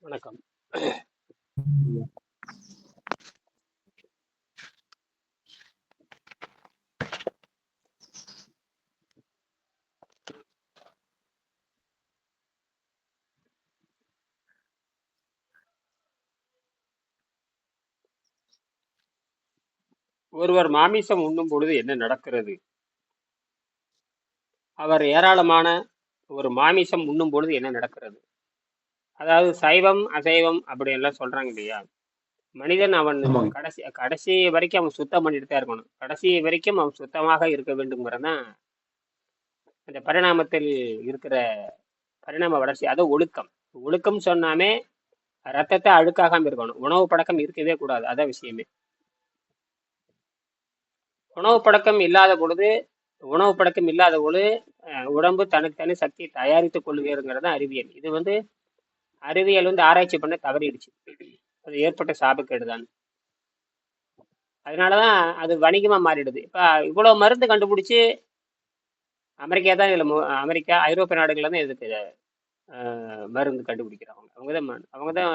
வணக்கம். ஒருவர் மாமிசம் உண்ணும் பொழுது என்ன நடக்கிறது? அவர் ஏராளமான ஒரு மாமிசம் உண்ணும் பொழுது என்ன நடக்கிறது? அதாவது சைவம் அசைவம் அப்படி எல்லாம் சொல்றாங்க இல்லையா? மனிதன் அவன் கடைசி கடைசி வரைக்கும் அவன் சுத்தம் பண்ணிட்டு தான் இருக்கணும். கடைசி வரைக்கும் அவன் சுத்தமாக இருக்க வேண்டும்ங்கிறதான் அந்த பரிணாமத்தில் இருக்கிற பரிணாம வளர்ச்சி அது ஒழுக்கம். ஒழுக்கம் சொன்னாமே ரத்தத்தை அழுக்காகாம இருக்கணும். உணவு பழக்கம் இருக்கவே கூடாது. அதான் விஷயமே. உணவு பழக்கம் இல்லாத பொழுது உணவு பழக்கம் இல்லாத பொழுது உடம்பு தனக்குத்தானே சக்தியை தயாரித்துக் கொள்ளுகிறங்கிறது தான் அறிவியல். இது வந்து அறிவியல் வந்து ஆராய்ச்சி பண்ண தவறிடுச்சு. அது ஏற்பட்ட சாபக்கேடு தான் அதனாலதான் அது வணிகமாக மாறிடுது. இப்போ இவ்வளோ மருந்து கண்டுபிடிச்சி அமெரிக்கா தான் இதில் அமெரிக்கா ஐரோப்பிய நாடுகளில் தான் இதுக்கு மருந்து கண்டுபிடிக்கிறவங்க அவங்க தான் அவங்க தான்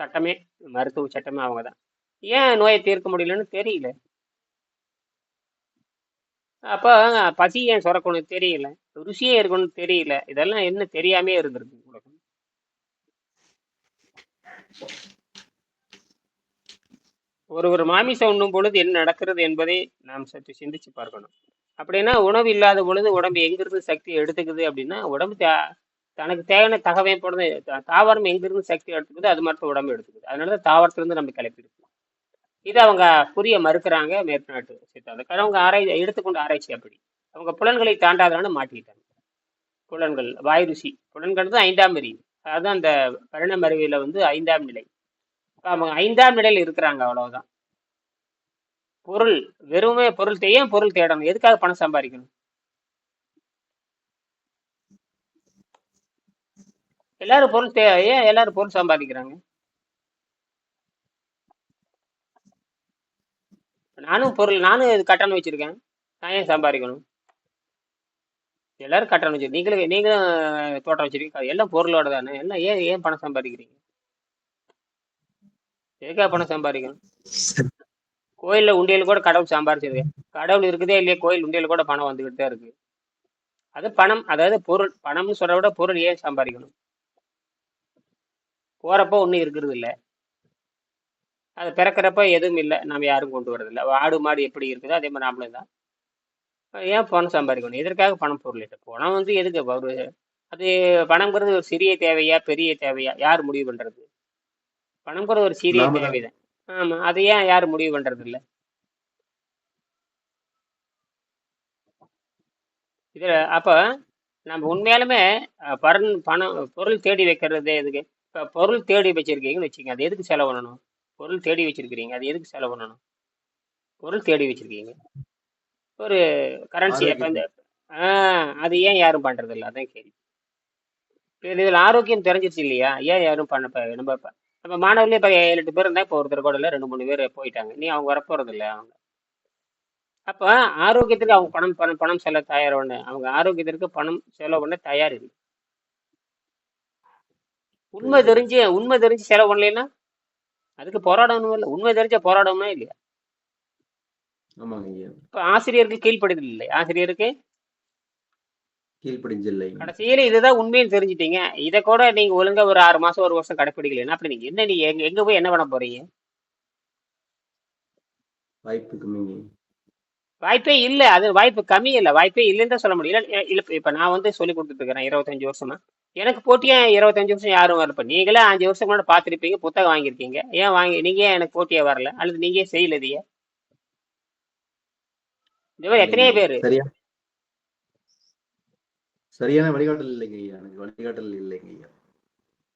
சட்டமே மருத்துவ சட்டமே அவங்க தான். ஏன் நோயை தீர்க்க முடியலன்னு தெரியல. அப்போ பசி ஏன் சுரக்கணும் தெரியல. ருசியே இருக்கணும்னு தெரியல. இதெல்லாம் என்ன தெரியாமே இருந்திருக்கு உங்களுக்கு. ஒருவர் மாமிசம் உண்ணும் பொழுது என்ன நடக்கிறது என்பதை நாம் சற்று சிந்திச்சு பார்க்கணும். அப்படின்னா உணவு இல்லாத பொழுது உடம்பு எங்கிருந்து சக்தி எடுத்துக்குது அப்படின்னா உடம்பு தே- தனக்கு தேவையான தகவல் பொழுது தாவரம் எங்கிருந்து சக்தி எடுத்துக்குது அது மட்டும் உடம்பு எடுத்துக்குது. அதனால தான் தாவரத்திலிருந்து நம்ம கிளப்பிடுது இது அவங்க புரிய மறுக்கிறாங்க மேற்நாட்டு சித்தாந்தம் அவங்க ஆராய்ச்சி எடுத்துக்கொண்ட ஆராய்ச்சி அப்படி. அவங்க புலன்களை தாண்டாதனால மாட்டிக்கிட்டாங்க. புலன்கள் வாய் ருசி. புலன்கள் தான் ஐந்தாம் அறிவு அதுதான் அந்த பரிணாம அறிவியல வந்து ஐந்தாம் நிலை. அவங்க ஐந்தாம் நிலையில் இருக்கிறாங்க அவ்வளவுதான். பொருள் வெறுமே பொருள் ஏன் பொருள் தேடணும்? எதுக்காக பணம் சம்பாதிக்கணும்? எல்லாரும் பொருள் தே ஏன் எல்லாரும் பொருள் சம்பாதிக்கிறாங்க? நானும் பொருள் நானும் இது கட்டணம் வச்சிருக்கேன். நான் ஏன் சம்பாதிக்கணும்? எல்லாரும் கட்டணம் வச்சிருக்கீங்க நீங்களும் நீங்களும் தோட்டம் வச்சிருக்கீங்க. எல்லாம் பொருளோட தானே. எல்லாம் ஏன் ஏன் பணம் சம்பாதிக்கிறீங்க? எதுக்காக பணம் சம்பாதிக்கணும்? கோயில்ல உண்டியல் கூட கடவுள் சம்பாரிச்சிருக்கு கடவுள் இருக்குதே இல்லையா கோயில் உண்டியல் கூட பணம் வந்துகிட்டு தான் இருக்கு. அது பணம் அதாவது பொருள் பணம்னு சொல்ற விட பொருள் ஏன் சம்பாதிக்கணும்? போறப்போ ஒன்றும் இருக்கிறது இல்லை. அது பிறக்கிறப்ப எதுவும் இல்லை. நம்ம யாரும் கொண்டு வரதில்லை. ஆடு மாடு எப்படி இருக்குதோ அதே மாதிரி நாமளும் தான். ஏன் பணம் சம்பாதிக்கணும்? எதற்காக பணம் பொருள் இல்லை பணம் வந்து எதுக்கு? ஒரு அது பணம்ங்கிறது ஒரு சிறிய தேவையா பெரிய தேவையா? யார் முடிவு பண்றது? பணம்ங்கிறது ஒரு சிறிய தேவைதான். ஆமா அது ஏன் யாரும் முடிவு பண்றது இல்ல இதுல அப்ப நம்ம உண்மையாலுமே பரன் பணம் பொருள் தேடி வைக்கிறது எதுக்கு? இப்ப பொருள் தேடி வச்சிருக்கீங்கன்னு வச்சுக்கோங்க அது எதுக்கு செலவு பண்ணணும்? பொருள் தேடி வச்சிருக்கிறீங்க அது எதுக்கு செலவு பண்ணணும்? பொருள் தேடி வச்சிருக்கீங்க. ஒரு கரன்சி அப்ப இந்த அது ஏன் யாரும் பண்றது இல்ல அதான் கேள்வி. இதுல ஆரோக்கியம் தெரிஞ்சிருச்சு இல்லையா? ஏன் யாரும் பண்ண இப்ப நம்ம இப்ப நம்ம மாணவர்களே இப்ப ஏழு எட்டு பேர் இருந்தா இப்போ ஒருத்தர் கூட இல்ல ரெண்டு மூணு பேர் போயிட்டாங்க. நீ அவங்க வரப்போறது இல்ல அவங்க. அப்ப ஆரோக்கியத்துக்கு அவங்க பணம் பணம் பணம் செல்ல தயார் பண்ண அவங்க ஆரோக்கியத்திற்கு பணம் செலவு பண்ண தயார் இல்லை. உண்மை தெரிஞ்சு உண்மை தெரிஞ்சு செலவு பண்ணலைன்னா அதுக்கு போராடணும் இல்லை. உண்மை தெரிஞ்ச போராடணும்னா இல்லையா? ஆசிரியருக்கு கீழ்ப்படுதல் இல்லை ஆசிரியருக்கு? கீழ்ப்படிஞ்சில்லை கடைசியில இதுதான் உண்மைன்னு தெரிஞ்சிட்டீங்க. இதை கூட நீங்க ஒழுங்கா ஒரு ஆறு மாசம் ஒரு வருஷம் கடைப்பிடிக்கலைன்னா அப்படி நீங்க? என்ன நீங்க எங்க போய் என்ன பண்ண போறீங்க? வாய்ப்பு வாய்ப்பே இல்ல. அது வாய்ப்பு கம்மி இல்ல. வாய்ப்பே இல்லைன்னு தான் சொல்ல முடியல. இல்ல இப்ப நான் வந்து சொல்லி கொடுத்துட்டு இருக்கிறேன் இருபத்தஞ்சு வருஷமா. எனக்கு போட்டியா இருபத்தஞ்சு வருஷம் யாரும் வரல. இப்ப நீங்களே அஞ்சு வருஷம் முன்னாடி பார்த்திருப்பீங்க புத்தகம் வாங்கியிருக்கீங்க. ஏன் வாங்கி நீங்க ஏன் எனக்கு போட்டியா வரல? அல்லது நீங்க செய்யலதிய எத்தனையோ பேரு? சரியா? சரியான வழிகாட்டல் இல்லைங்க ஐயா எனக்கு வழிகாட்டல் இல்லைங்க ஐயா.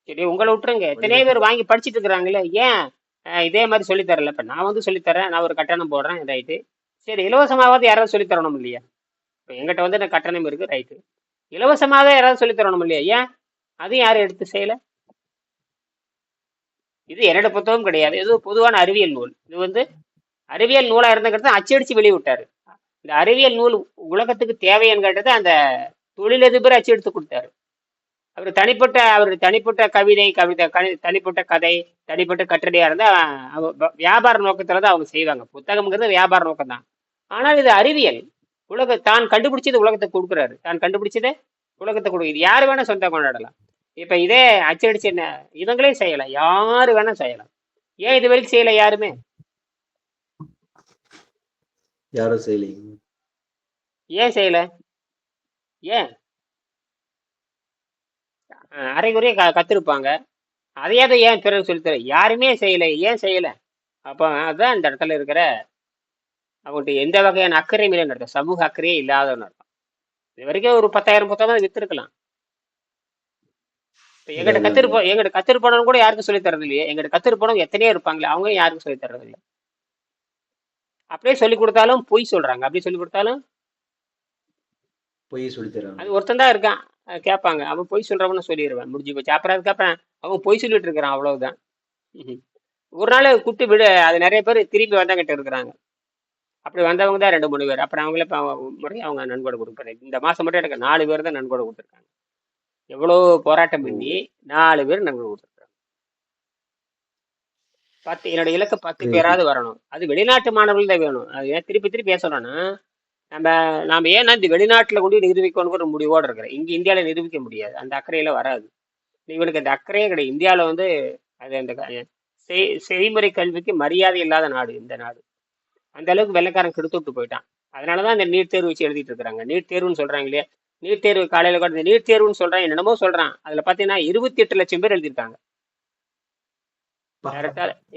சரி உங்களை விட்டுருங்க. எத்தனையோ பேர் வாங்கி படிச்சிட்டு இருக்கிறாங்களே ஏன் இதே மாதிரி சொல்லித் தரல இப்ப நான் வந்து சொல்லித் தரேன் நான் ஒரு கட்டணம் போடுறேன் ரைட்டு. சரி இலவசமாவது யாராவது சொல்லித் தரணும் இல்லையா? இப்போ எங்கிட்ட வந்து எனக்கு கட்டணம் இருக்கு ரைட்டு. இலவசமாவே யாராவது சொல்லித் தரணும் இல்லையா? ஏன்? அதையும் யாரும் எடுத்து செய்யல? இது என்னோட புத்தகம் கிடையாது. இது பொதுவான அறிவியல் நூல். இது வந்து அறிவியல் நூலா இருந்தங்கிறது அச்சடிச்சு வெளியே விட்டாரு இந்த அறிவியல் நூல் உலகத்துக்கு தேவைன்னு கேட்டது அந்த தொழிலதிபர் அச்சடித்து கொடுத்தாரு. அவர் தனிப்பட்ட அவர் தனிப்பட்ட கவிதை கவிதை கனி- தனிப்பட்ட கதை தனிப்பட்ட கட்டடையாக இருந்தால் வ- வியாபார நோக்கத்தில் தான் அவங்க செய்வாங்க. புத்தகம்ங்கிறது வியாபார நோக்கம் தான் ஆனால் இது அறிவியல். உலக தான் கண்டுபிடிச்சது உலகத்தை கொடுக்குறாரு. தான் கண்டுபிடிச்சதை உலகத்தை கொடுக்குது யார் வேணால் சொந்தம் கொண்டாடலாம். இப்போ இதே அச்சடிச்சு என்ன இவங்களே செய்யலாம். யார் வேணால் செய்யலாம். ஏன் இது வரைக்கும் செய்யலை யாருமே? யாரும் செய்யலைங்க ஏன் செய்யல? ஏன்? அஹ் அரைகுறைய க கத்திருப்பாங்க. அதையாவது ஏன் பிறகு சொல்லித்தர யாருமே செய்யல. ஏன் செய்யல? அப்போ அதுதான் இந்த இடத்துல இருக்கிற அவங்கள்ட்ட எந்த வகையான அக்கறையும் இல்லைன்னு அர்த்தம். சமூக அக்கறையே இல்லாதவன்னு அர்த்தம். இது வரைக்கும் ஒரு பத்தாயிரம் புத்தகம் வித்திருக்கலாம். இப்போ எங்கிட்ட கத்திருப்போம் எங்கிட்ட கத்திருப்போம் கூட யாருக்கும் சொல்லித் தரது இல்லையே எங்கிட்ட கத்திருப்போம் எத்தனையோ இருப்பாங்களே அவங்க யாருக்கும் சொல்லித் தரது இல்லை அப்படியே சொல்லி கொடுத்தாலும் பொய் சொல்றாங்க. அப்படியே சொல்லி கொடுத்தாலும் பொய் சொல்லி தராங்க. அது ஒருத்தன் தான் இருக்கான். கேட்பாங்க. அவன் பொய் சொல்றவனு சொல்லிடுவேன் முடிஞ்சு போச்சு. அப்புறம் அதுக்கப்புறம் அவன் பொய் சொல்லிட்டு இருக்கிறான். அவ்வளவுதான். ஒரு நாள் கூட்டு விடு. அது நிறைய பேர் திருப்பி வந்தவங்கிட்ட இருக்கிறாங்க. அப்படி வந்தவங்க தான் ரெண்டு மூணு பேர். அப்புறம் அவங்களே இப்போ முறையும் அவங்க நன்கொடை கொடுக்குறாங்க இந்த மாசம் மட்டும் எனக்கு நாலு பேர் தான் நன்கொடை கொடுத்துருக்காங்க எவ்வளோ போராட்டம் பண்ணி நாலு பேர் நன்கொடை கொடுத்துருக்காங்க பத்து என்னோட இலக்கு பத்து சரி. பேராவது வரணும். அது வெளிநாட்டு மாணவர்கள் தான் வேணும். அது ஏன் திருப்பி திருப்பி பேசணும்னா நம்ம நாம ஏன்னா இந்த வெளிநாட்டுல கொண்டு நிரூபிக்கணுங்கிற முடிவோட இருக்கிறேன். இங்க இந்தியால நிரூபிக்க முடியாது. அந்த அக்கறையில வராது. இவனுக்கு அந்த அக்கறையே கிடையாது. இந்தியால வந்து அது அந்த செய்முறை கல்விக்கு மரியாதை இல்லாத நாடு இந்த நாடு. அந்த அளவுக்கு வெள்ளைக்காரன் கெடுத்து விட்டு போயிட்டான். அதனாலதான் இந்த நீட் தேர்வு வச்சு எழுதிட்டு இருக்காங்க நீட் தேர்வுன்னு சொல்றாங்க இல்லையா? நீட் தேர்வு காலையில கூட இந்த நீட் தேர்வுன்னு சொல்றான் என்னென்னமோ சொல்றான். அதுல பாத்தீங்கன்னா இருபத்தி எட்டு லட்சம் பேர் எழுதியிருக்காங்க.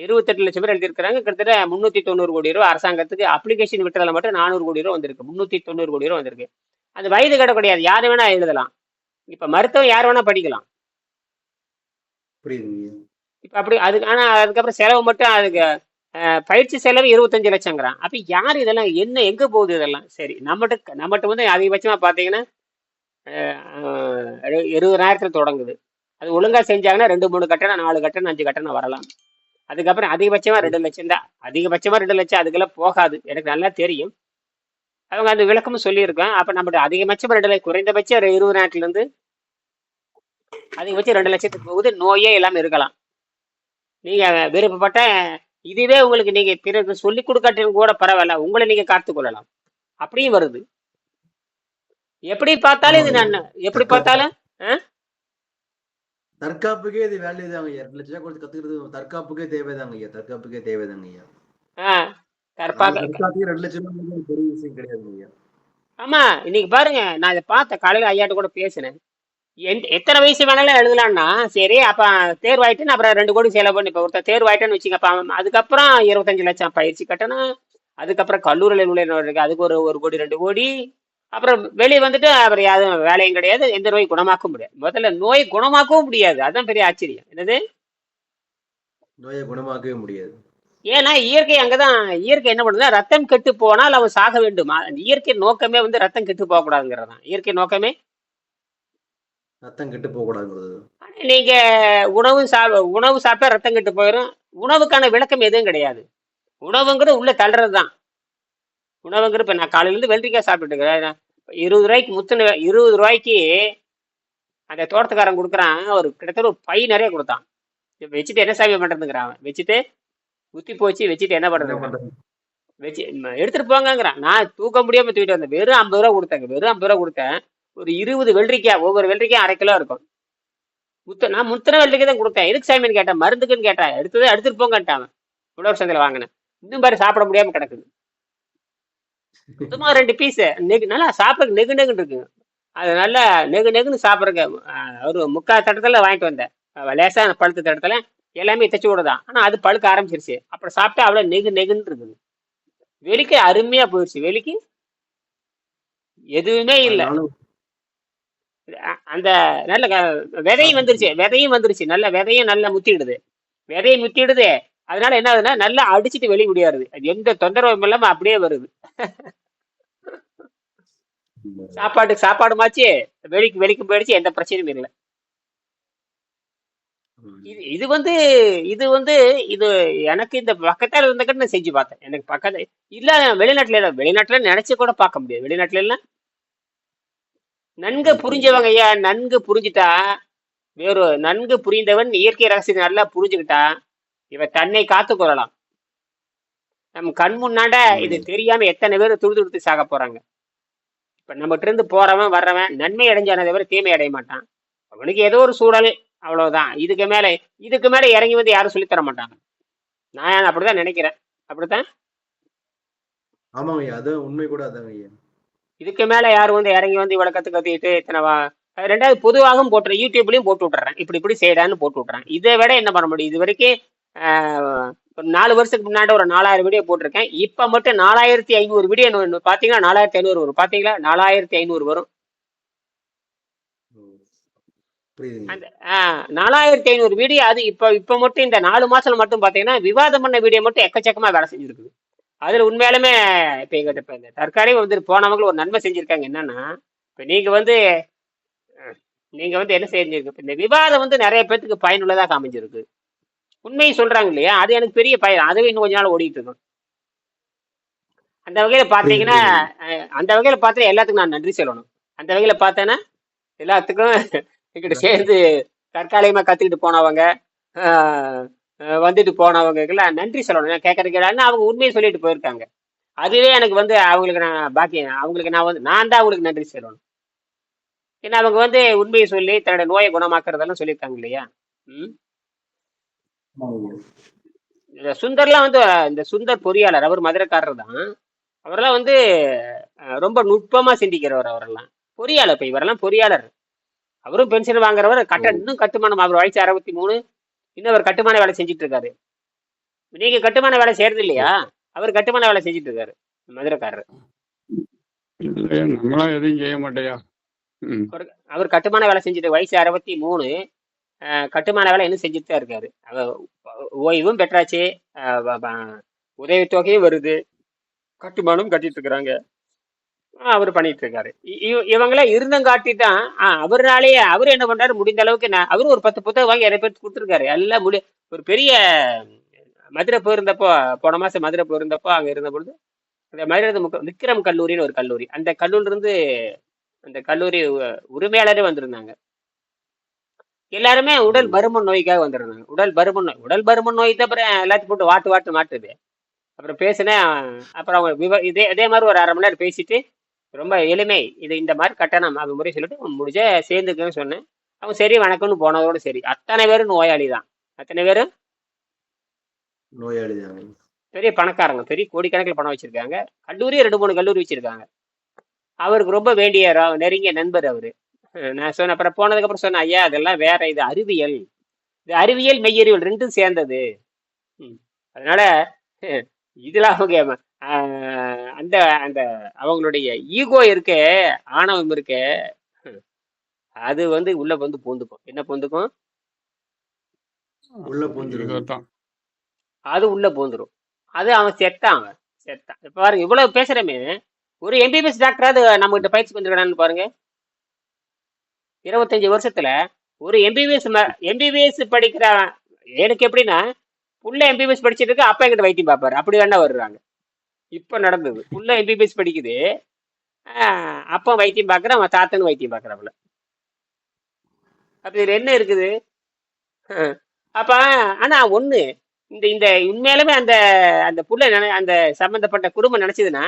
இருபத்தெட்டு லட்சம் பேர் எழுதியிருக்காங்க கிட்டத்தட்ட முன்னூத்தி தொண்ணூறு கோடி ரூபா அரசாங்கத்துக்கு அப்ளிகேஷன் விட்டதுல மட்டும் நானூறு கோடி ரூபா வந்திருக்கு. முன்னூத்தி தொண்ணூறு கோடி ரூபா வந்திருக்கு. அது வயது கடை கிடையாது. யாரு வேணா எழுதலாம். இப்ப மருத்துவம் யார் வேணா படிக்கலாம். இப்ப அப்படி அதுக்கு ஆனா அதுக்கப்புறம் செலவு மட்டும் அதுக்கு பயிற்சி செலவு இருபத்தஞ்சு லட்சங்கிறான். அப்ப யார் இதெல்லாம் என்ன எங்க போகுது இதெல்லாம்? சரி நம்மகிட்ட நம்மகிட்ட வந்து அதிகபட்சமா பாத்தீங்கன்னா இருபதாயிரத்துல தொடங்குது. அது ஒழுங்கா செஞ்சாங்கன்னா ரெண்டு மூணு கட்டணம் நாலு கட்டணம் அஞ்சு கட்டணம் வரலாம். அதுக்கப்புறம் அதிகபட்சமா ரெண்டு லட்சம் தான். அதிகபட்சமா ரெண்டு லட்சம் அதுக்கெல்லாம் போகாது. எனக்கு நல்லா தெரியும். அவங்க அந்த விளக்கமும் சொல்லியிருக்கேன் அப்ப நம்மகிட்ட அதிகபட்சம் ரெண்டு லட்சம் குறைந்தபட்சம் ஒரு இருபதாயிரத்துல இருந்து அதிகபட்சம் ரெண்டு லட்சத்துக்கு போகுது. நோயே இல்லாம இருக்கலாம். நீங்க விருப்பப்பட்ட இதுவே உங்களுக்கு நீங்க பிறகு சொல்லி கொடுக்காட்டிலும் கூட பரவாயில்ல. உங்களை நீங்க காத்து கொள்ளலாம். அப்படியும் வருது. எப்படி பார்த்தாலும் இது நான் எப்படி பார்த்தாலும் தற்காப்புக்கே இது வேல்யூ தாங்க ஐயா. ரெண்டு லட்சம் கொடுத்து கத்துக்கிறது தற்காப்புக்கே தேவைதாங்க ஐயா. தற்காப்புக்கே தேவைதாங்க ஐயா. தற்காப்புக்கே ரெண்டு லட்சம் பெரிய விஷயம் கிடையாதுங்க ஐயா. ஆமா இன்னைக்கு பாருங்க நான் இதை பார்த்தேன் காலையில ஐயாட்ட கூட பேசினேன். எத்தனை வயசு வேணாலும் எழுதலாம்னா சரி அப்ப தேர்வாயிட்டுன்னு அப்புறம் ரெண்டு கோடி செலவு பண்ணி இப்போ ஒருத்தர் தேர்வாயிட்டேன்னு வச்சுங்க அப்ப அதுக்கப்புறம் இருபத்தஞ்சு லட்சம் பயிற்சி கட்டணும். அதுக்கப்புறம் கல்லூரியில் இருக்கு அதுக்கு ஒரு ஒரு கோடி ரெண்டு கோடி. அப்புறம் வெளியே வந்துட்டு அப்புறம் யாரும் வேலையும் கிடையாது எந்த நோய் குணமாக்க முடியாது. முதல்ல நோய் குணமாக்கவும் முடியாது. அதான் பெரிய ஆச்சரியம். என்னது? நோயை குணமாக்கவே முடியாது. ஏன்னா இயற்கை அங்கதான் இயற்கை என்ன பண்ணுதுன்னா ரத்தம் கெட்டு போனால் அவன் சாக வேண்டும்? இயற்கை நோக்கமே வந்து ரத்தம் கெட்டு போகக்கூடாதுங்கிறதான். இயற்கை நோக்கமே? ரத்தம் கெட்டு போக கூடாதுங்கிறது ஆனா நீங்க உணவு சாப் உணவு சாப்பிட்டா ரத்தம் கெட்டு போயிடும் உணவுக்கான விளக்கம் எதுவும் கிடையாது. உணவுங்கிறது உள்ள தள்ளுறது தான் உணவுங்கிறது இப்ப நான் காலையில இருந்து வெள்ளரிக்காய் சாப்பிட்டுட்டு இருக்கிறேன் இருபது ரூபாய்க்கு முத்துன இருபது ரூபாய்க்கு அந்த தோட்டத்துக்காரன் கொடுக்குறான். ஒரு கிட்டத்தட்ட ஒரு பை நிறைய கொடுத்தான். வச்சுட்டு என்ன சாமி பண்றதுங்கிறான் அவன். வச்சுட்டு குத்தி போச்சு வச்சுட்டு என்ன பண்றது? வச்சு எடுத்துட்டு போங்கங்கிறான். நான் தூக்க முடியாம தூக்கிட்டு வந்தேன். வெறும் ஐம்பது ரூபா கொடுத்தாங்க. வெறும் ஐம்பது ரூபா கொடுத்தேன். ஒரு இருபது வெள்ளரிக்காய் ஒவ்வொரு வெள்ளரிக்காய் அரை கிலோ இருக்கும். முத்த நான் முத்தின வெள்ளரிக்காய் தான் கொடுத்தேன். எதுக்கு சாமின்னு கேட்டேன்? மருந்துக்குன்னு கேட்டேன். எடுத்தது எடுத்துட்டு போங்கன்ட்டான் அவன். உழவர் சந்தையில வாங்கினேன். இன்னும் பாரு சாப்பிட முடியாம கிடக்குது. சும்மா ரெண்டு பீஸ் நெகு நல்லா சாப்பிட நெகு நெகுன்னு இருக்குங்க அது நல்லா நெகு நெகுன்னு சாப்பிட்றக்கு ஒரு முக்கால் தட்டத்துல வாங்கிட்டு வந்தேன். அஹ் லேசா பழுத்த தட்டத்துல எல்லாமே தைச்சு விடுதான் ஆனா அது பழுக்க ஆரம்பிச்சிருச்சு. அப்புறம் சாப்பிட்டா அவ்வளவு நெகு நெகுன்னு இருக்குது. வெளிக்கு அருமையா போயிடுச்சு வெளிக்கு எதுவுமே இல்லை. அந்த நல்ல விதையும் வந்துருச்சு. விதையும் வந்துருச்சு. நல்ல விதையும் நல்லா முத்திடுது. விதையும் முத்திடுது. அதனால என்ன ஆகுதுன்னா நல்லா அடிச்சிட்டு வெளிய முடியாது. அது எந்த தொந்தரவும் இல்லாம அப்படியே வருது. சாப்பாட்டுக்கு சாப்பாடு மாச்சு வெளிக்கு வெளிக்கு போயிடுச்சு எந்த பிரச்சனையும் இல்லை. இது இது வந்து இது வந்து இது எனக்கு இந்த பக்கத்தால இருந்தக்கிட்ட நான் செஞ்சு பார்த்தேன். எனக்கு பக்கத்து இல்ல வெளிநாட்டுல இல்ல. வெளிநாட்டுல நினைச்சு கூட பார்க்க முடியாது. வெளிநாட்டுல எல்லாம் நன்கு புரிஞ்சவங்க ஐயா நன்கு புரிஞ்சிட்டா வேறு நன்கு புரிந்தவன் இயற்கை ரகசியத்தை நல்லா புரிஞ்சுக்கிட்டா இவன் தன்னை காத்து கொள்ளலாம். நம்ம கண் முன்னாட இது தெரியாம எத்தனை பேர் துரு துடுத்து சாக போறாங்க. இப்ப நம்மகிட்ட இருந்து போறவன் வர்றவன் நன்மை அடைஞ்சானதை தவிர தீமை அடைய மாட்டான். அவனுக்கு ஏதோ ஒரு சூழல் அவ்வளவுதான். இதுக்கு மேல இதுக்கு மேல இறங்கி வந்து யாரும் சொல்லித் தர மாட்டாங்க. நான் அப்படிதான் நினைக்கிறேன். அப்படித்தான்? ஆமாங்க ஐயா அது உண்மை கூட அதாங்க ஐயா இதுக்கு மேல யாரும் வந்து இறங்கி வந்து இவ்வளவு கத்து கத்திட்டு இத்தனை ரெண்டாவது பொதுவாகவும் போட்டுறேன். யூடியூப்லயும் போட்டு விட்டுறேன். இப்படி இப்படி செய்யடான்னு போட்டு விட்டுறேன். இதை விட என்ன பண்ண முடியும்? இது வரைக்கும் ஒரு நாலு வருஷத்துக்கு முன்னாடி ஒரு நாலாயிரம் வீடியோ போட்டிருக்கேன். இப்ப மட்டும் நாலாயிரத்தி ஐநூறு வீடியோ பாத்தீங்கன்னா நாலாயிரத்தி ஐநூறு வரும். பாத்தீங்களா? நாலாயிரத்தி ஐநூறு வரும். அந்த நாலாயிரத்தி ஐநூறு வீடியோ அது இப்ப இப்ப மட்டும் இந்த நாலு மாசம் மட்டும் பாத்தீங்கன்னா விவாதம் பண்ண வீடியோ மட்டும் எக்கச்சக்கமா வேலை செஞ்சிருக்குது. அதுல உண்மையாலுமே இப்ப எங்கிட்ட இப்ப இந்த தற்காலிக வந்து போனவங்களும் ஒரு நன்மை செஞ்சிருக்காங்க. என்னன்னா இப்ப நீங்க வந்து நீங்க வந்து என்ன செஞ்சிருக்கு இந்த விவாதம் வந்து நிறைய பேத்துக்கு பயனுள்ளதாக அமைஞ்சிருக்கு உண்மையை சொல்றாங்க இல்லையா? அது எனக்கு பெரிய பயன். அதுவே இன்னும் கொஞ்ச நாள் ஓடிட்டு இருக்கும். அந்த வகையில பாத்தீங்கன்னா அந்த வகையில பார்த்தா எல்லாத்துக்கும் நான் நன்றி சொல்லணும். அந்த வகையில பார்த்தேன்னா எல்லாத்துக்கும் எங்கிட்ட சேர்ந்து தற்காலிகமா கத்துக்கிட்டு போனவங்க வந்துட்டு போனவங்களுக்கெல்லாம் நன்றி சொல்லணும். நான் கேட்கறதுக்கு அவங்க உண்மையை சொல்லிட்டு போயிருக்காங்க. அதுவே எனக்கு வந்து அவங்களுக்கு நான் பாக்கி அவங்களுக்கு நான் வந்து நான் தான் அவங்களுக்கு நன்றி சொல்லணும். ஏன்னா அவங்க வந்து உண்மையை சொல்லி தன்னோட நோயை குணமாக்குறதெல்லாம் சொல்லியிருக்காங்க இல்லையா. இந்த சுந்தர்லாம் வந்து இந்த சுந்தர் பொறியாளர் அவர் மதுரைக்காரர் தான். அவரெல்லாம் வந்து ரொம்ப நுட்பமா சிந்திக்கிறவர் அவரெல்லாம். பொறியாளர் இப்ப இவரெல்லாம் பொறியாளர். அவரும் பென்ஷன் வாங்குறவர் கட்ட இன்னும் கட்டுமானம் அவர் வயசு அறுபத்தி மூணு இன்னும் அவர் கட்டுமான வேலை செஞ்சுட்டு இருக்காரு நீங்க கட்டுமான வேலை செய்யறது இல்லையா? அவர் கட்டுமான வேலை செஞ்சுட்டு இருக்காரு மதுரைக்காரர் நம்மளாம் எதுவும் செய்ய மாட்டேயா? அவர் கட்டுமான வேலை செஞ்சுட்டு வயசு அறுபத்தி மூணு. கட்டுமான வேலை இன்னும் செஞ்சுட்டு தான் இருக்காரு. அவர் ஓய்வும் பெற்றாச்சு. உதவித்தொகையும் வருது. கட்டுமானம் கட்டிட்டு இருக்கிறாங்க. அவர் பண்ணிட்டு இருக்காரு. இ- இவ- இவங்களாம் இருந்தங்காட்டி தான் அவராலேயே அவர் என்ன பண்றாரு? முடிந்த அளவுக்கு நான் அவரும் ஒரு பத்து புத்தகம் வாங்கி நிறைய பேருக்கு கொடுத்துருக்காரு. எல்லாம் முடி ஒரு பெரிய மதுரை போயிருந்தப்போ போன மாசம் மதுரை போயிருந்தப்போ அங்க இருந்த பொழுது அந்த மதுரை விக்ரம் கல்லூரின்னு ஒரு கல்லூரி. அந்த கல்லூரில இருந்து அந்த கல்லூரி உரிமையாளரே வந்திருந்தாங்க. எல்லாருமே உடல் பருமன் நோய்க்காக வந்திருந்தாங்க. உடல் பருமன் நோய் உடல் பருமன் நோய் தான் அப்புறம் எல்லாத்தையும் போட்டு வாட்டு வாட்டு மாட்டுது. அப்புறம் பேசினேன் அப்புறம் அவங்க விவ இதே இதே மாதிரி ஒரு அரை மணி நேரம் பேசிட்டு ரொம்ப எளிமை இது இந்த மாதிரி கட்டணம் அது முறை சொல்லிட்டு முடிஞ்ச சேர்ந்துக்கன்னு சொன்னேன். அவங்க சரி வணக்கம்னு போனதோட சரி. அத்தனை பேரும் நோயாளி தான். அத்தனை பேரும் நோயாளி தாங்க பெரிய பணக்காரங்க பெரிய கோடிக்கணக்கில் பணம் வச்சிருக்காங்க. கல்லூரி ரெண்டு மூணு கல்லூரி வச்சிருக்காங்க. அவருக்கு ரொம்ப வேண்டிய நெருங்கிய நண்பர் அவரு. நான் சொன்ன அப்புறம் போனதுக்கு அப்புறம் சொன்னேன் ஐயா அதெல்லாம் வேற இது அறிவியல். இது அறிவியல் மெய்யறிவியல் ரெண்டும் சேர்ந்தது. அதனால அஹ், இதுல அவங்க அந்த அந்த அவங்களுடைய ஈகோ இருக்கே ஆணவம் இருக்கே அது வந்து உள்ள வந்து பூந்துக்கும். என்ன பூந்துக்கும்? உள்ள பூந்துருங்க இதுதான் அது உள்ள பூந்துரும். அது அவன் செத்தான் அவன். செத்தான் இப்ப பாருங்க இவ்வளவு பேசுறமே ஒரு எம்பிபிஎஸ் டாக்டராவது நம்ம கிட்ட பயிற்சி பண்ணிருக்கானு பாருங்க. இருபத்தஞ்சு வருஷத்துல ஒரு எம்பிபிஎஸ் எம்பிபிஎஸ் படிக்கிற எனக்கு எப்படின்னா புள்ள எம்பிபிஎஸ் படிச்சிட்டு இருக்கு அப்பா எங்கிட்ட வைத்தியம் பார்ப்பாரு. அப்படி வேணா வருவாங்க. இப்ப நடந்தது. புள்ள எம்பிபிஎஸ் படிக்குது. அப்பா வைத்தியம் பார்க்கற அவன் தாத்தனும் வைத்தியம் பார்க்கறாப்புல. அப்ப என்ன இருக்குது? அப்ப ஆனா ஒண்ணு இந்த இந்த உண்மையாலுமே அந்த அந்த புள்ள அந்த சம்பந்தப்பட்ட குடும்பம் நினைச்சதுன்னா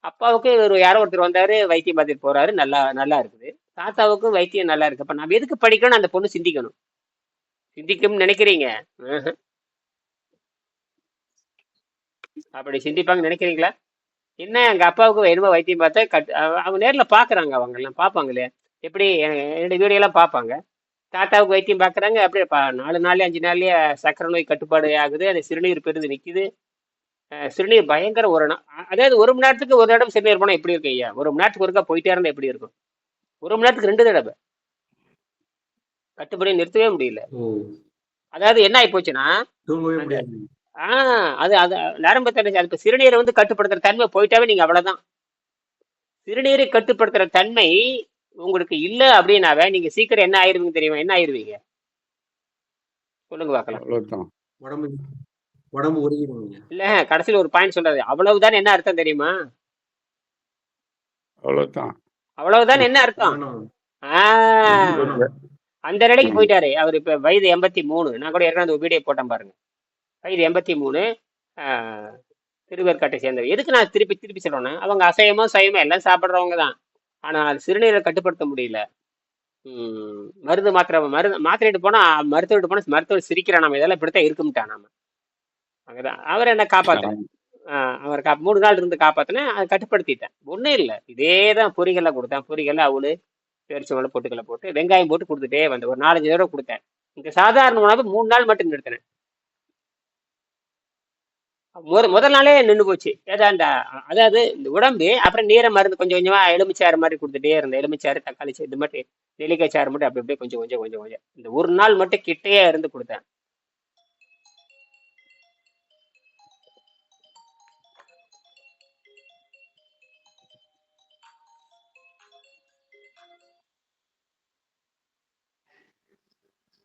அப்பாவுக்கு ஒரு யாரோ ஒருத்தர் வந்தாரு வைத்தியம் பார்த்துட்டு போறாரு நல்லா நல்லா இருக்குது. தாத்தாவுக்கும் வைத்தியம் நல்லா இருக்கு. அப்ப நம்ம எதுக்கு படிக்கணும் அந்த பொண்ணு சிந்திக்கணும்? சிந்திக்கும்னு நினைக்கிறீங்க? அப்படி சிந்திப்பாங்க நினைக்கிறீங்களா? என்ன எங்க அப்பாவுக்கு என்னமோ வைத்தியம் பார்த்தா கட் அவங்க நேர்ல பாக்குறாங்க அவங்க எல்லாம் பார்ப்பாங்களே எப்படி என்னோட வீடியோ எல்லாம் பார்ப்பாங்க. தாத்தாவுக்கு வைத்தியம் பாக்குறாங்க அப்படியே பா- நாலு நாள் அஞ்சு நாள்லயே சக்கரை நோய் கட்டுப்பாடு ஆகுது அந்த சிறுநீர் பெருந்து நிக்குது. சிறுநீர் பயங்கர ஒரு அதாவது ஒரு மணி நேரத்துக்கு ஒரு தடவை சிறுநீர் போனா எப்படி இருக்கும் ஐயா? ஒரு மணி நேரத்துக்கு ஒருக்கா போயிட்டே இருந்தா எப்படி இருக்கும்? ஒரு மணி நேரத்துக்கு ரெண்டு தடவை. கட்டுப்படி நிறுத்தவே முடியல. அதாவது என்ன ஆகி போச்சுன்னா ஆஹ் அது அது அது இப்ப சிறுநீரை வந்து கட்டுப்படுத்துற தன்மை போயிட்டாவே நீங்க அவ்வளவுதான். சிறுநீரை கட்டுப்படுத்துற தன்மை உங்களுக்கு இல்ல அப்படின்னாவே நீங்க சீக்கிரம் என்ன ஆயிருவீங்க தெரியுமா? என்ன ஆயிருவீங்க? சொல்லுங்க பார்க்கலாம். அவ்வளவுதான். உடம்பு உருகிடுங்க இல்ல கடைசியில ஒரு பாயிண்ட் சொல்றாரு. அவ்வளவுதான் என்ன அர்த்தம் தெரியுமா? அவ்வளவுதான். அவ்வளவுதான் என்ன அர்த்தம்? அந்த நிலைக்கு. போயிட்டாரு. அவர் இப்ப வயது எண்பத்தி மூணு. நான் கூட ஏற்கனவே அந்த வீடியோ போட்டேன் பாருங்க. வயது எண்பத்தி மூணு திருவேற்காட்டை சேர்ந்தவர். எதுக்கு நான் திருப்பி திருப்பி சொல்றேன்னா அவங்க அசைவமோ சைவமோ எல்லாம் சாப்பிட்றவங்க தான். ஆனால் சிறுநீரை கட்டுப்படுத்த முடியல. ம், மருந்து மாத்திரை மருந்து மாத்திரைட்டு போனா மருத்துவர்கிட்ட போனா மருத்துவர் சிரிக்கிறான். நம்ம இதெல்லாம் இப்படித்தான் இருக்கும்ட்டான் நம்ம அங்கதான். அவர் என்ன காப்பாத்த அவர் கா மூணு நாள் இருந்து காப்பாத்தினேன். அதை கட்டுப்படுத்திட்டேன். ஒன்றும் இல்லை. இதே தான் பொரிகல்ல கொடுத்தேன். பொரிகல்ல அவளு பேரிச்சம்பழம் பொட்டுக்கல்ல போட்டு வெங்காயம் போட்டு கொடுத்துட்டே வந்தேன். ஒரு நாலஞ்சு தடவை கொடுத்தேன். இந்த சாதாரண உணவு மூணு நாள் மட்டும் நிறுத்தினேன். முத முதல் நாளே நின்று போச்சு. ஏதாண்டா அதாவது இந்த உடம்பு அப்புறம் நீரை மருந்து கொஞ்சம் கொஞ்சமா எலுமிச்சாறு மாதிரி கொடுத்துட்டே இருந்தேன். எலுமிச்சாறு தக்காளி இது மட்டும் நெல்லிக்காய் சாறு மட்டும் அப்படி அப்படியே கொஞ்சம் கொஞ்சம் கொஞ்சம் கொஞ்சம். இந்த ஒரு நாள் மட்டும் கிட்டேயே இருந்து கொடுத்தேன்.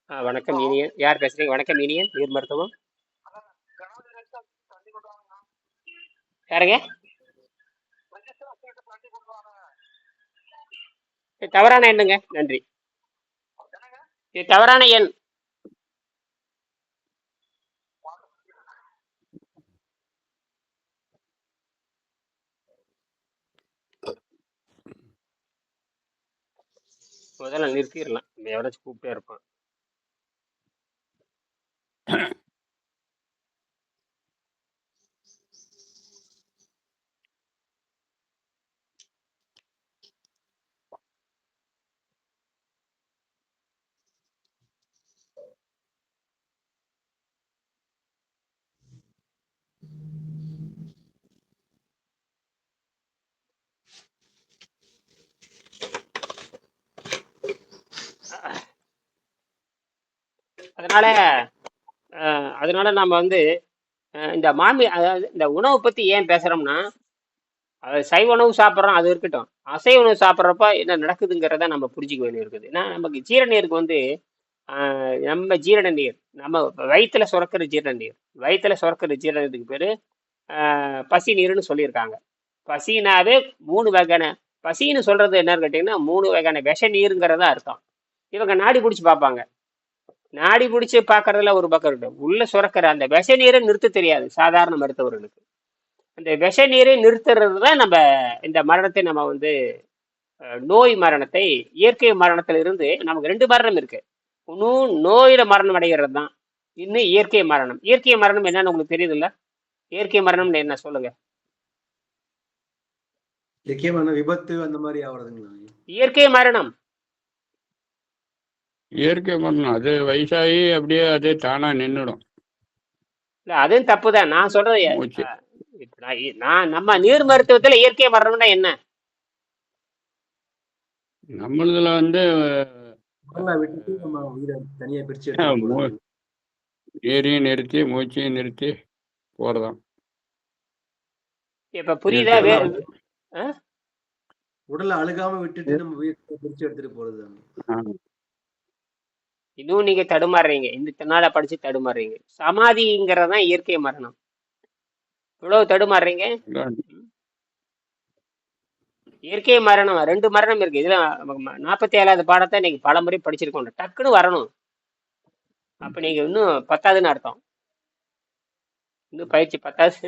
வணக்கம் இனியன் யார் பேசுறீங்க? வணக்கம் இனியன் நீர் மருத்துவம். யாருங்க? தவறான எண்ணுங்க நன்றி. இது தவறான எண். முதல்ல நிறுத்திடலாம் இந்த எவராச்சும் கூப்பிட்டே இருப்பான். அதனால அதனால நம்ம வந்து இந்த மாமி அதாவது இந்த உணவை பத்தி ஏன் பேசுறோம்னா அது சைவ உணவு சாப்பிட்றோம் அது இருக்கட்டும். அசைவ உணவு சாப்பிட்றப்ப என்ன நடக்குதுங்கிறத நம்ம புரிஞ்சிக்க வேண்டி இருக்குது ஏன்னா நமக்கு ஜீரண நீருக்கு வந்து நம்ம ஜீரண நீர் நம்ம வயிற்றுல சுரக்கிற ஜீரண நீர் வயிற்றுல சுரக்கிற ஜீரண நீருக்கு பசி நீர்னு சொல்லியிருக்காங்க. பசினாவே மூணு வகையான பசின்னு சொல்றது என்னன்னு கேட்டிங்கன்னா மூணு வகையான விஷ நீருங்கிறதா அர்த்தம். இவங்க நாடி பிடிச்சி பார்ப்பாங்க. நாடி பிடிச்சி பார்க்கறதுல ஒரு பக்கம் இருக்கு. உள்ள சுரக்கிற அந்த விஷ நீரை நிறுத்த தெரியாது சாதாரண மருத்துவர்களுக்கு. அந்த விஷ நீரை நிறுத்துறது தான் நம்ம இந்த மரணத்தை நம்ம வந்து நோய் மரணத்தை இயற்கை மரணத்துல இருந்து நமக்கு ரெண்டு மரணம் இருக்கு. இன்னும் நோயில மரணம் அடைகிறது தான். இன்னும் இயற்கை மரணம். இயற்கை மரணம் என்னன்னு உங்களுக்கு தெரியுதுல்ல? இயற்கை மரணம்னு என்ன? சொல்லுங்க. முக்கியமான விபத்து அந்த மாதிரி ஆகுறதுங்களா? இயற்கை மரணம். இயற்கை மரணம். அது வயசாகி அப்படியே அதே தானா நின்றுடும் இல்ல அதுவும் தப்பு தான் நான் சொல்றது மூச்சு. இப்ப நான் இ- நான் நம்ம நீர் மருத்துவத்துல இயற்கை மரணம்னா என்ன? நம்மளதுல வந்து உடலை விட்டுட்டு நம்ம உயிரை தனியா பிரிச்சு ஆ, எடுத்து மூ- போறது. நீரையும் நிறுத்தி மூச்சையும் நிறுத்தி போறதாம் இப்ப புரியுதா? இயற்கை வேறு மரணம். உடலை அழுகாம விட்டுட்டு நம்ம உயிரை பிரிச்சு எடுத்துட்டு போறது இன்னும் நீங்க தடுமாறுறீங்க. இந்த நாள படிச்சு தடுமாறுறீங்க. சமாதிங்குறதுதான் இயற்கை மரணம். இவ்வளவு தடுமாறுறீங்க? இயற்கை மரணம் ரெண்டு மரணம் இருக்கு. இதுல நாற்பத்தி ஏழாவது பாடத்தை நீங்க பல முறை படிச்சிருக்கோம். டக்குன்னு வரணும். அப்ப நீங்க இன்னும் பத்தாதுன்னு அர்த்தம். இன்னும் பயிற்சி பத்தாது.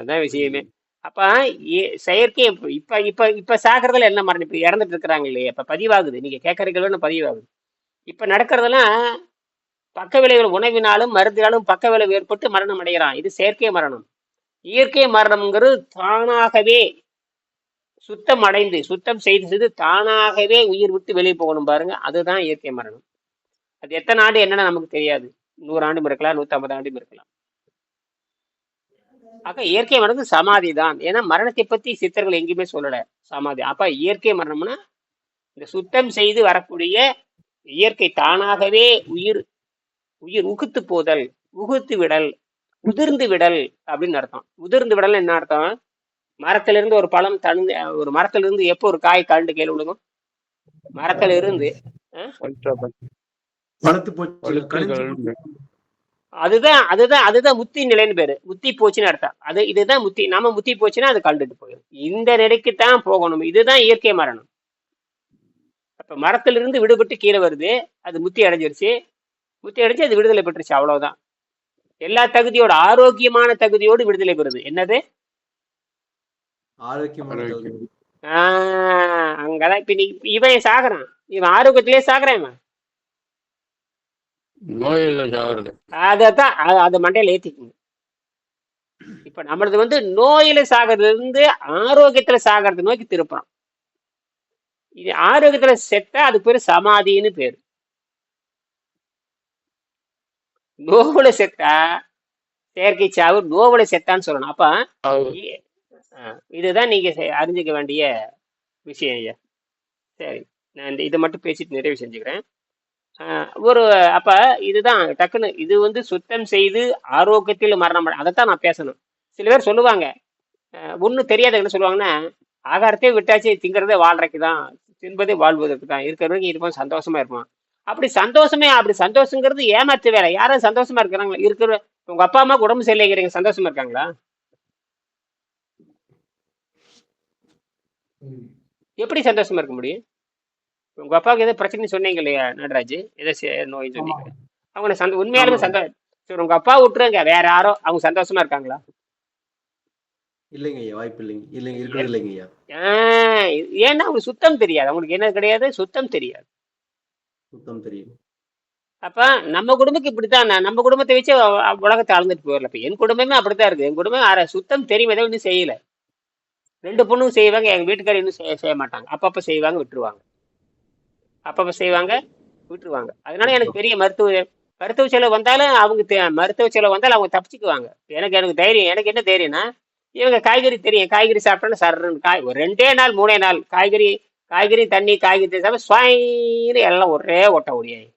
அதான் விஷயமே. அப்ப செயற்கை இப்ப இப்ப இப்ப இப்ப சாகிறதுல என்ன மரணம்? இப்ப இறந்துட்டு இருக்கிறாங்க இல்லையா? இப்ப பதிவாகுது. நீங்க கேட்கறீங்களோன்னு பதிவாகுது? இப்ப நடக்கிறதெல்லாம் பக்க விளைவுகள் உணவினாலும் மருந்தினாலும் பக்க விளைவு ஏற்பட்டு மரணம் அடைகிறான். இது செயற்கை மரணம். இயற்கை மரணம்ங்கிறது தானாகவே சுத்தம் அடைந்து சுத்தம் செய்து செய்து தானாகவே உயிர் விட்டு வெளியே போகணும் பாருங்க. அதுதான் இயற்கை மரணம். அது எத்தனை ஆண்டு என்னன்னு நமக்கு தெரியாது. நூறு ஆண்டும் இருக்கலாம் நூற்றம்பது ஆண்டும் இருக்கலாம். ஆக இயற்கை மரணம் சமாதி தான் ஏன்னா மரணத்தை பத்தி சித்தர்கள் எங்கேயுமே சொல்லல. சமாதி. அப்ப இயற்கை மரணம்னா இந்த சுத்தம் செய்து வரக்கூடிய இயற்கை தானாகவே உயிர் உயிர் உகுத்து போதல் உகுத்து விடல் உதிர்ந்து விடல் அப்படின்னு அர்த்தம். உதிர்ந்து விடல் என்ன அர்த்தம்? மரத்துல இருந்து ஒரு பழம் தந்து ஒரு மரத்துல இருந்து எப்போ ஒரு காய் கண்டு கீழே விழுகும் மரத்துல இருந்து. அதுதான் அதுதான் அதுதான் முத்தி நிலைன்னு பேரு. முத்தி போச்சுன்னு அர்த்தம். அது இதுதான் முத்தி நாம முத்தி போச்சுன்னா அது கண்டுட்டு போயிடும் இந்த நிலைக்கு தான் போகணும். இதுதான் இயற்கை மரணம். அப்ப மரத்திலிருந்து விடுபட்டு கீழே வருது அது முத்தி அடைஞ்சிருச்சு. முத்தி அடைஞ்சு அது விடுதலை பெற்றுச்சு அவ்வளவுதான். எல்லா தகுதியோட ஆரோக்கியமான தகுதியோடு விடுதலை பெறுது. என்னது. ஆஹ் அங்கதான் இப்ப நீ இவன் சாகுறான். இவன் ஆரோக்கியத்திலே சாகுறான் இவன். நோயில்ல சாகுறது. அதான் அ- அதை மண்டையில ஏத்திக்கணும். இப்ப நம்மளது வந்து நோயில சாகிறதுல இருந்து ஆரோக்கியத்துல சாகிறது நோக்கி திருப்புறோம். இது ஆரோக்கியத்துல செத்தா அது பேரு சமாதின்னு பேரு. நோவுல செத்தா செயற்கை சாவு நோவுல செத்தான்னு சொல்லணும். அப்ப இதுதான் நீங்க அறிஞ்சுக்க வேண்டிய விஷயம் ஐயா. சரி நான் இந்த இதை மட்டும் பேசிட்டு நிறைவு செஞ்சுக்கிறேன். ஒரு அப்ப இதுதான் டக்குன்னு இது வந்து சுத்தம் செய்து ஆரோக்கியத்தில் மரணம் அதைத்தான் நான் பேசணும். சில பேர் சொல்லுவாங்க ஒன்றும் தெரியாத என்ன சொல்லுவாங்கன்னா ஆகாரத்தையே விட்டாச்சு திங்கிறதே வாழ்றதுக்கு தான் தின்பதே வாழ்வதற்கு தான் இருக்கிறவங்க இருப்போம் சந்தோஷமா இருப்போம் அப்படி சந்தோஷமே அப்படி சந்தோஷங்கிறது ஏமாற்று வேலை யாரும் சந்தோஷமா இருக்கிறாங்களா? இருக்கிற உங்க அப்பா அம்மா உடம்பு சரியில்லைங்கிறீங்க சந்தோஷமா இருக்காங்களா? எப்படி சந்தோஷமா இருக்க முடியும்? உங்க அப்பாவுக்கு ஏதோ பிரச்சனை சொன்னீங்க இல்லையா நடராஜ்? ஏதோ நோயின்னு சொன்னீங்க அவங்க சந்த உண்மையாலுமே. சந்தோஷம் சரி உங்க அப்பா விட்டுருங்க. வேற யாரோ அவங்க சந்தோஷமா இருக்காங்களா? இல்லைங்க ஐயா வாய்ப்பு இல்லைங்க. இல்லைங்க இருக்கிறது இல்லைங்க ஐயா. ஏன்னா அவங்களுக்கு சுத்தம் தெரியாது. அவங்களுக்கு என்ன கிடையாது? சுத்தம் தெரியாது. சுத்தம் தெரியும். அப்ப நம்ம குடும்பத்துக்கு இப்படித்தான். நம்ம குடும்பத்தை வச்சு உலகத்தை அளந்துட்டு போயிடல இப்ப என் குடும்பமே அப்படித்தான் இருக்கு என் குடும்பம் அரை சுத்தம் தெரியும். ஏதோ இன்னும் செய்யல. ரெண்டு பொண்ணும் செய்வாங்க. எங்க வீட்டுக்காரர் இன்னும் செய்ய செய்ய மாட்டாங்க. அப்பப்ப செய்வாங்க விட்டுருவாங்க. அப்பப்ப செய்வாங்க விட்டுருவாங்க. அதனால எனக்கு பெரிய மருத்துவ மருத்துவ செலவு வந்தாலும் அவங்க மருத்துவ செலவு வந்தாலும் அவங்க தப்பிச்சுக்குவாங்க. எனக்கு எனக்கு தைரியம் எனக்கு என்ன தைரியம்னா இவங்க காய்கறி தெரியும். காய்கறி சாப்பிட்டோன்னு சர்றன்னு காய் ஒரு ரெண்டே நாள் மூணே நாள் காய்கறி காய்கறி தண்ணி காய்கறி சாப்பிட ஸ்வாயின்னு எல்லாம் ஒரே ஓட்ட ஓடியாய்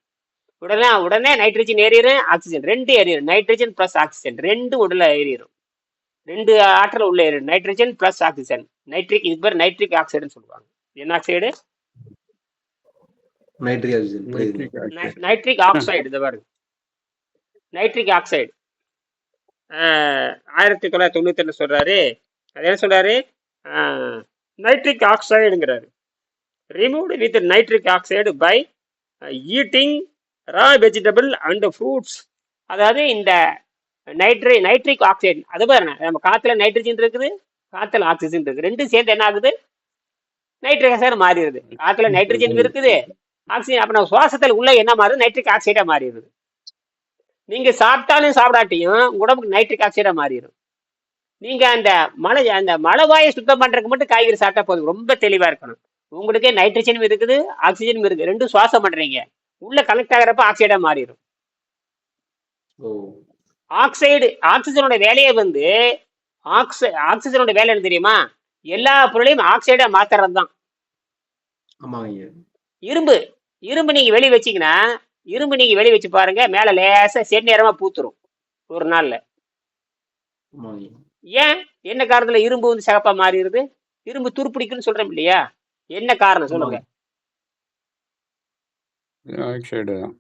உடனே உடனே நைட்ரஜன் ஏறிடும் ஆக்சிஜன் ரெண்டு ஏறிடும் நைட்ரஜன் ப்ளஸ் ஆக்சிஜன் ரெண்டு உடல ஏறிடும் ரெண்டு ஆற்றல் உள்ள ஏறிடும் நைட்ரஜன் ப்ளஸ் ஆக்சிஜன் நைட்ரிக் இது பேர் நைட்ரிக் ஆக்சைடுன்னு சொல்லுவாங்க. என்ன ஆக்சைடு நைட்ரிக் புரியுதுங்க நைட்ரிக் ஆக்சைடு இது பாருங்க. நைட்ரிக் ஆக்சைடு ஆயிரத்தி தொள்ளாயிரத்தி தொண்ணூத்தி ரெண்டு சொல்றாரு. அது என்ன சொல்றாரு? Nitric ஆக்சைடுங்கிறாரு removed with nitric oxide by eating raw vegetable and fruits அதாவது இந்த நைட்ரி நைட்ரிக் ஆக்சைடு அது பாருங்க நம்ம காற்றுல நைட்ரஜன் இருக்குது காற்றுல ஆக்சிஜன் இருக்குது. ரெண்டும் சேர்ந்து என்ன ஆகுது? நைட்ரிக் ஆக்சைடு மாறிடுது. காற்றுல நைட்ரஜன் இருக்குது ஆக்சிஜன் அப்போ நம்ம சுவாசத்தில் உள்ள என்ன மாறுது? நைட்ரிக் ஆக்சைடாக மாறிடுது. நீங்க சாப்பிட்டாலும் சாப்பிடாட்டியும் உடம்புக்கு நைட்ரிக் ஆக்சைடா மாறிடும் நீங்க அந்த மழை அந்த மழை வாயை சுத்தம் பண்றதுக்கு மட்டும் காய்கறி சாப்பிட்டா போதும். ரொம்ப தெளிவா இருக்கணும். உங்களுக்கு நைட்ரஜனும் இருக்குது ஆக்சிஜனும் இருக்கு ரெண்டும் சுவாசம் பண்றீங்க. உள்ள கனெக்ட் ஆகிறப்ப ஆக்சைடா மாறிடும் ஆக்சைடு ஆக்சிஜனோட வேலையை வந்து ஆக்சை ஆக்சிஜனோட வேலை என்ன தெரியுமா? எல்லா பொருளையும் ஆக்சைடா மாத்துறது தான் இரும்பு. இரும்பு நீங்க வெளிய வச்சீங்கன்னா இரும்பு நீங்க வெளிய வச்சு பாருங்க மேல லேசா செந்நேரமா பூத்துரும் ஒரு நாள்ல. ஏன்? என்ன காரணத்துல இரும்பு வந்து சிகப்பா மாறிடுது? இரும்பு துருப்பிடிக்குன்னு சொல்றோம் இல்லையா? என்ன காரணம் சொல்லுங்க. தான்.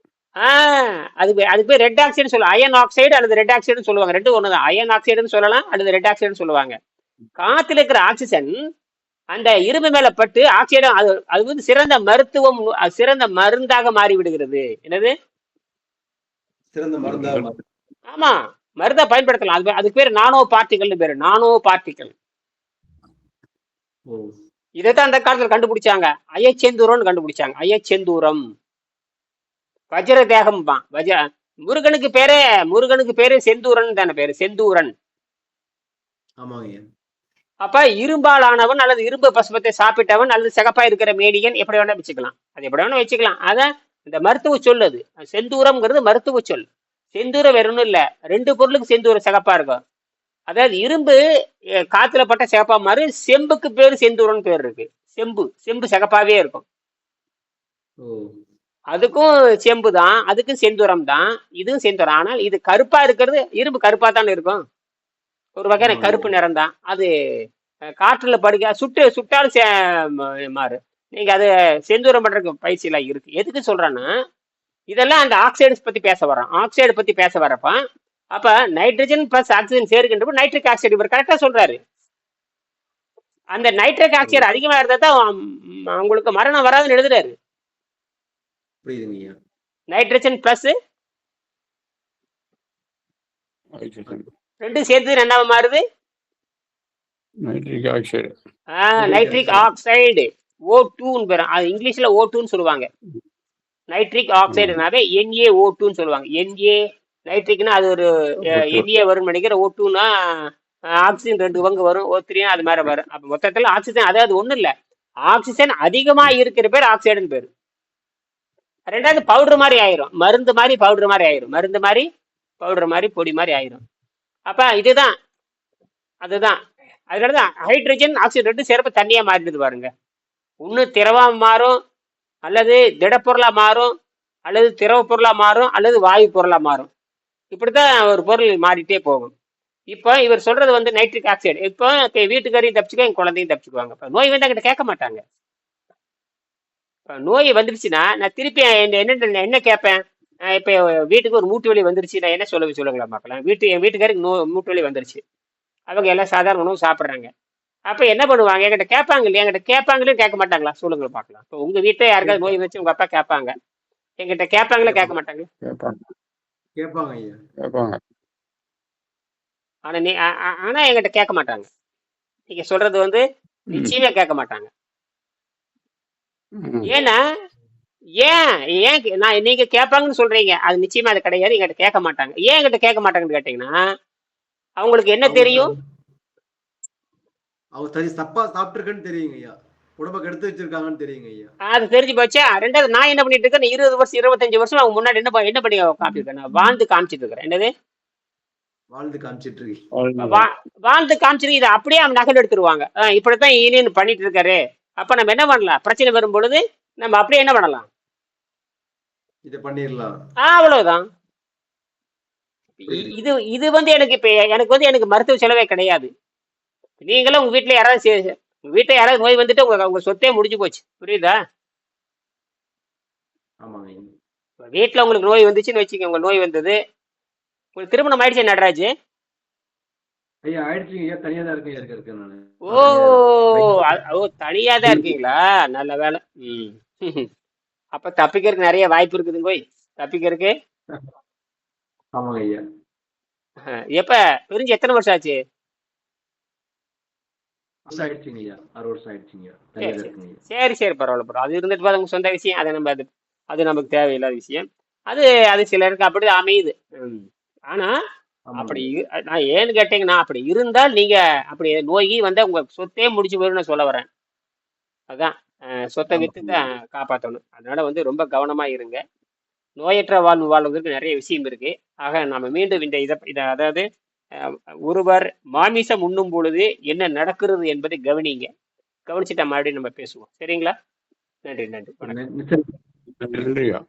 அதுக்கு அதுக்கு பேர் ரெட் ஆக்சைடு சொல்லுவாங்க. அயன் ஆக்சைடு அல்லது ரெட் ஆக்சைடுன்னு சொல்லுவாங்க. ரெண்டும் ஒண்ணுதான். அயன் ஆக்சைடுன்னு சொல்லலாம் அல்லது ரெட் ஆக்சைடுன்னு சொல்லுவாங்க. காத்துல இருக்கிற ஆக்சிஜன் அந்த இரும்பு மேல பட்டு ஆக்சைடு அது அது வந்து சிறந்த மருத்துவம் சிறந்த மருந்தாக மாறி விடுகிறது என்னது? சிறந்த மருந்தா ஆமா மருந்தா பயன்படுத்தலாம். அது அதுக்கு பேர் நானோ பார்ட்டிகல்னு பேரு நானோ பார்ட்டிகல் ஓ இதைத்தான் அந்த காலத்துல கண்டுபிடிச்சாங்க. அயச்செந்தூரம்னு கண்டுபிடிச்சாங்க. அயச்செந்தூரம். வஜ்ர தேகம் வஜ முருகனுக்கு பேரே முருகனுக்கு பேரு செந்தூரன் தானே பேரு செந்தூரன். ஆமாங்க அப்ப இரும்பால் ஆனவன் அல்லது இரும்பு பசுமத்தை சாப்பிட்டவன் அல்லது சிகப்பா இருக்கிற மேடியன் எப்படி வேணா வச்சுக்கலாம். அது எப்படி வேணா வச்சுக்கலாம். அதான் இந்த மருத்துவ சொல் அது செந்தூரம்ங்கிறது மருத்துவ சொல். செந்தூரம் வேற ஒண்ணும் இல்ல. ரெண்டு பொருளுக்கு செந்தூரம் சிகப்பா இருக்கும். அதாவது இரும்பு காத்துல பட்ட சிகப்பா மாறு செம்புக்கு பேரு செந்தூரம்னு பேர் இருக்கு. செம்பு. செம்பு சிகப்பாவே இருக்கும். அதுக்கும் செம்பு தான் அதுக்கும் செந்தூரம் தான் இதுவும் செந்தூரம். ஆனால் இது கருப்பா இருக்கிறது இரும்பு கருப்பா தானே இருக்கும்? ஒரு வகையான. கருப்பு நிறம் தான் அது காற்றுல படுக்க சுட்டு சுட்டாலும் சே- மாறு. நீங்க அது செந்தூரம் பண்றதுக்கு பயிற்சி எல்லாம் இருக்கு. எதுக்கு சொல்றேன்னா இதெல்லாம் அந்த ஆக்சைடுஸ் பத்தி பேச வரோம் ஆக்சைடு பத்தி பேச வரப்ப அப்ப நைட்ரஜன் பிளஸ் ஆக்சிஜன் சேர்க்கின்றப்ப நைட்ரிக் ஆக்சைடு இவர் கரெக்டா சொல்றாரு. அந்த நைட்ரிக் ஆக்சைடு அதிகமா இருந்தா தான் உம், உங்களுக்கு மரணம் வராதுன்னு எழுதுறாரு. நைட்ரஜன் பிளஸ் ரெண்டும் சேர்த்து என்னவா மாறுது? Nitric oxide nitric oxide O டூன்னு பேர். அது இங்கிலீஷ்ல ஓ டூன்னு சொல்லுவாங்க. நைட்ரிக் ஆக்சைடுனாவே என்ஏ ஓ டூன்னு சொல்லுவாங்க. என்ஏ நைட்ரிக்னா அது ஒரு என்ஏ வரும் நினைக்கிற ஓ டூனா ஆக்சிஜன் ரெண்டு பங்கு வரும். ஓ த்ரீனா அது மாதிரி வரும். அப்போ மொத்தத்தில் ஆக்சிஜன் அதாவது ஒன்றும் இல்லை. ஆக்சிஜன் அதிகமா இருக்கிற பேர் ஆக்சைடுன்னு பேர். ரெண்டாவது பவுடர் மாதிரி ஆயிரும். மருந்து மாதிரி பவுடர் மாதிரி ஆயிரும். மருந்து மாதிரி பவுடர் மாதிரி பொடி மாதிரி ஆயிரும். அப்ப இதுதான். அதுதான். அதனால தான் ஹைட்ரஜன் ஆக்சிஜன் ரெண்டு சிறப்பு தண்ணியா மாறிடுது பாருங்க. ஒன்று திரவாக மாறும் அல்லது திடப்பொருளா மாறும் அல்லது திரவ பொருளா மாறும் அல்லது வாயு பொருளா மாறும். இப்படித்தான் ஒரு பொருள் மாறிட்டே போகும். இப்போ இவர் சொல்றது வந்து நைட்ரிக் ஆக்சைடு இப்போ வீட்டுக்காரையும் தப்பிச்சுக்கோ என் குழந்தையும் தப்பிச்சுக்குவாங்க. இப்போ நோய் வந்து என்கிட்ட கேட்க மாட்டாங்க. இப்போ நோய் வந்துடுச்சுன்னா நான் திருப்பி என்ன என்ன என்ன கேட்பேன்? இப்போ வீட்டுக்கு ஒரு மூட்டு வலி வந்துருச்சு. நான் என்ன சொல்ல சொல்லுங்களா பார்க்கலாம் வீட்டு என் வீட்டுக்காருக்கு நோ மூட்டு வலி வந்துருச்சு. அவங்க எல்லாம் சாதாரண உணவு சாப்பிட்றாங்க. அப்போ என்ன பண்ணுவாங்க? என்கிட்ட கேட்பாங்க இல்லையா? என்கிட்ட கேட்பாங்களே கேட்க மாட்டாங்களா? சொல்லுங்க பார்க்கலாம். இப்போ உங்க வீட்டில் யாருக்காவது நோய் வச்சு உங்க அப்பா கேட்பாங்க. என்கிட்ட கேட்பாங்களே கேட்க மாட்டாங்க கேட்பாங்க. கேட்பாங்க ஐயா. கேட்பாங்க. ஆனா நீ ஆ- ஆ- ஆனா என்கிட்ட கேட்க மாட்டாங்க. நீங்க சொல்றது வந்து நிச்சயமா கேட்க மாட்டாங்க. ஏன்னா ஏன்? ஏன் கே- நான் நீங்க கேட்பாங்கன்னு சொல்றீங்க. அது நிச்சயமா அது கிடையாது. என்கிட்ட கேட்க மாட்டாங்க. ஏன் என்கிட்ட கேட்க மாட்டாங்கன்னு கேட்டீங்கன்னா அவங்களுக்கு என்ன தெரியும்? அவங்க சரி தப்பா சாப்பிட்டுருக்குன்னு தெரியுங்க ஐயா. உடம்ப கெடுத்து வச்சிருக்காங்கன்னு தெரியுங்க ஐயா. அது தெரிஞ்சு போச்சா? ரெண்டாவது நான் என்ன பண்ணிட்டு இருக்கேன்? இருபது வருஷம் இருபத்தஞ்சு வருஷம் அவங்க முன்னாடி என்ன ப- என்ன பண்ணி காமிச்சிருக்கேன் நான் வாழ்ந்து காமிச்சிட்டு இருக்கிறேன். என்னது? வாழ்ந்து காமிச்சிட்டு இருக்கீங்க. வாழ்ந்து- வா- வாழ்ந்து காமிச்சிருக்கு இதை அப்படியே அவன் நகல் எடுத்துருவாங்க. ஆ, இப்படித்தான் இனின்னு பண்ணிட்டு இருக்காரு. அப்ப நம்ம என்ன பண்ணலாம்? பிரச்சனை வரும் பொழுது நம்ம அப்படியே என்ன பண்ணலாம்? இதை பண்ணிடலாம் ஆ, அவ்வளவுதான். இது இது வந்து எனக்கு இப்ப எனக்கு வந்து எனக்கு மருத்துவ செலவே கிடையாது. நீங்களும் உங்க வீட்டுல யாராவது வீட்டுல யாராவது நோய் வந்துட்டு உங்க உங்க சொத்தே முடிஞ்சு போச்சு. புரியுதா? வீட்டுல உங்களுக்கு நோய் வந்துச்சுன்னு வச்சுக்கோங்க உங்க நோய் வந்தது. உங்களுக்கு திருமணம் ஆயிடுச்சு நடராஜ்? ஓ தனியா தான் இருக்கீங்களா? நல்ல வேலை. ம். அப்ப தப்பிக்கிறதுக்கு நிறைய வாய்ப்பு இருக்குது போய். தப்பிக்கிறதுக்கு? ஆமாங்க ஐயா. அஹ், எப்ப? பிரிஞ்சு எத்தனை வருஷம் ஆச்சு? வருஷம் ஆயிடுச்சுங்க ஐயா. ஆறு வருஷம் ஆயிடுச்சுங்க ஐயா. தனியா தான் இருக்குங்க ஐயா. சரி சரி பரவாயில்ல பரவாயில்ல. அது இருந்துட்டு போது உங்க சொந்த விஷயம். அது நம்ம அது அது நமக்கு தேவையில்லாத விஷயம். அது அது சிலருக்கு அப்படி அமையுது. ம். ஆனா ஆமாங்க அப்படி இரு- நான் ஏன்னு கேட்டீங்கன்னா அப்படி இருந்தால் நீங்க அப்படி நோய் வந்து உங்க சொத்தே முடிச்சு போயிடும் நான் சொல்ல வரேன். அதான். சொத்தை. வித்து தான் காப்பாற்றணும் அதனால வந்து ரொம்ப கவனமா இருங்க. நோயற்ற வாழ்வு வாழ்வதற்கு நிறைய விஷயம் இருக்கு. ஆக நம்ம மீண்டும் இந்த இதை இதை அதாவது ஒருவர் மாமிசம் உண்ணும் பொழுது என்ன நடக்கிறது என்பதை கவனிங்க. கவனிச்சுட்டா மறுபடியும் நம்ம பேசுவோம். சரிங்களா? நன்றி நன்றி. வணக்கம். நன்றியா?